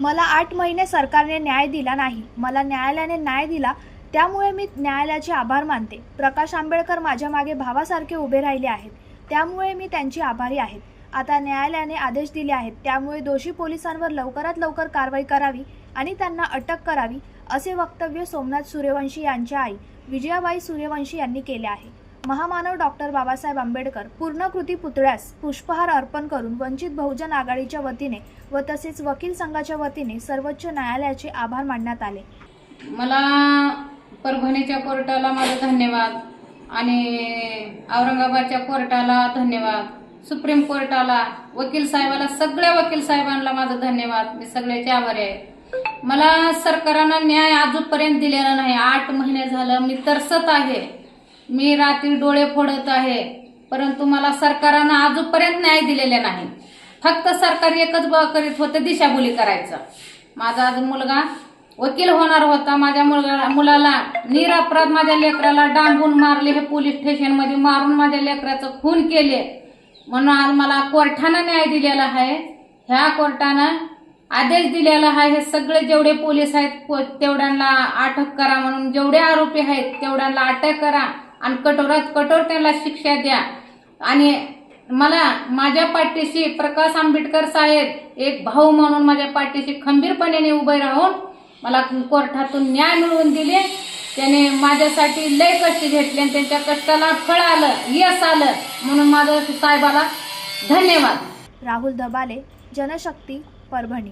मला आठ महिने सरकारने न्याय दिला नाही. मला न्यायालयाने न्याय दिला त्यामुळे मी न्यायालयाचे आभार मानते. प्रकाश आंबेडकर माझ्या मागे भावासारखे उभे राहिले आहेत. त्यामुळे मी त्यांची आभारी आहेत आता न्यायालयाने आदेश दिले आहेत. त्यामुळे दोषी पोलिसांवर लवकरात लवकर कारवाई करावी आणि त्यांना अटक करावी असे वक्तव्य सोमनाथ सूर्यवंशी यांच्या आई विजयाबाई सूर्यवंशी यांनी केले आहे. महामानव डॉक्टर बाबासाहेब आंबेडकर पूर्णकृती पुतळ्यास पुष्पहार अर्पण करून वंचित बहुजन आघाडीच्या वतीने व तसेच वकील संघाच्या वतीने सर्वोच्च न्यायालयाचे आभार मानण्यात आले. मला परभणीच्या कोर्टाला माझा धन्यवाद आणि औरंगाबादच्या कोर्टाला धन्यवाद. सुप्रीम कोर्टाला वकील साहेबाला सगळ्या वकील साहेबांना माझा धन्यवाद. मी सगळ्याचे आभारी आहे. मला सरकारनं न्याय अजूनपर्यंत दिलेला नाही. आठ महिने झालं. मी तरसत आहे. मी रात्री डोळे फोडत आहे परंतु मला सरकारनं अजूनपर्यंत न्याय दिलेला नाही. फक्त सरकार एकच करीत होतं दिशाभूली करायचं. माझा आज मुलगा वकील होणार होता. माझ्या मुलगा मुलाला निरापराध माझ्या लेकराला डांबून मारले हे पोलीस स्टेशनमध्ये मारून माझ्या लेकराचं खून केले. म्हणून आज मला कोर्टानं न्याय दिलेला आहे. ह्या कोर्टानं आदेश दिलेला आहे हे सगळे जेवढे पोलीस आहेत को- तेवढ्यांना अटक करा म्हणून जेवढे आरोपी आहेत तेवढ्यांना अटक करा. आणि कठोरात कठोर त्याला शिक्षा द्या. आणि मला माझ्या पाठीशी प्रकाश आंबेडकर साहेब एक भाऊ म्हणून माझ्या पाठीशी खंबीरपणे उभे राहून मला कोर्टातून न्याय मिळवून दिले. त्याने माझ्यासाठी लय कष्ट घेतले आणि त्यांच्या कष्टाला फळ आलं यश आलं म्हणून माझं साहेबाला धन्यवाद. राहुल दबाले जनशक्ती परभणी.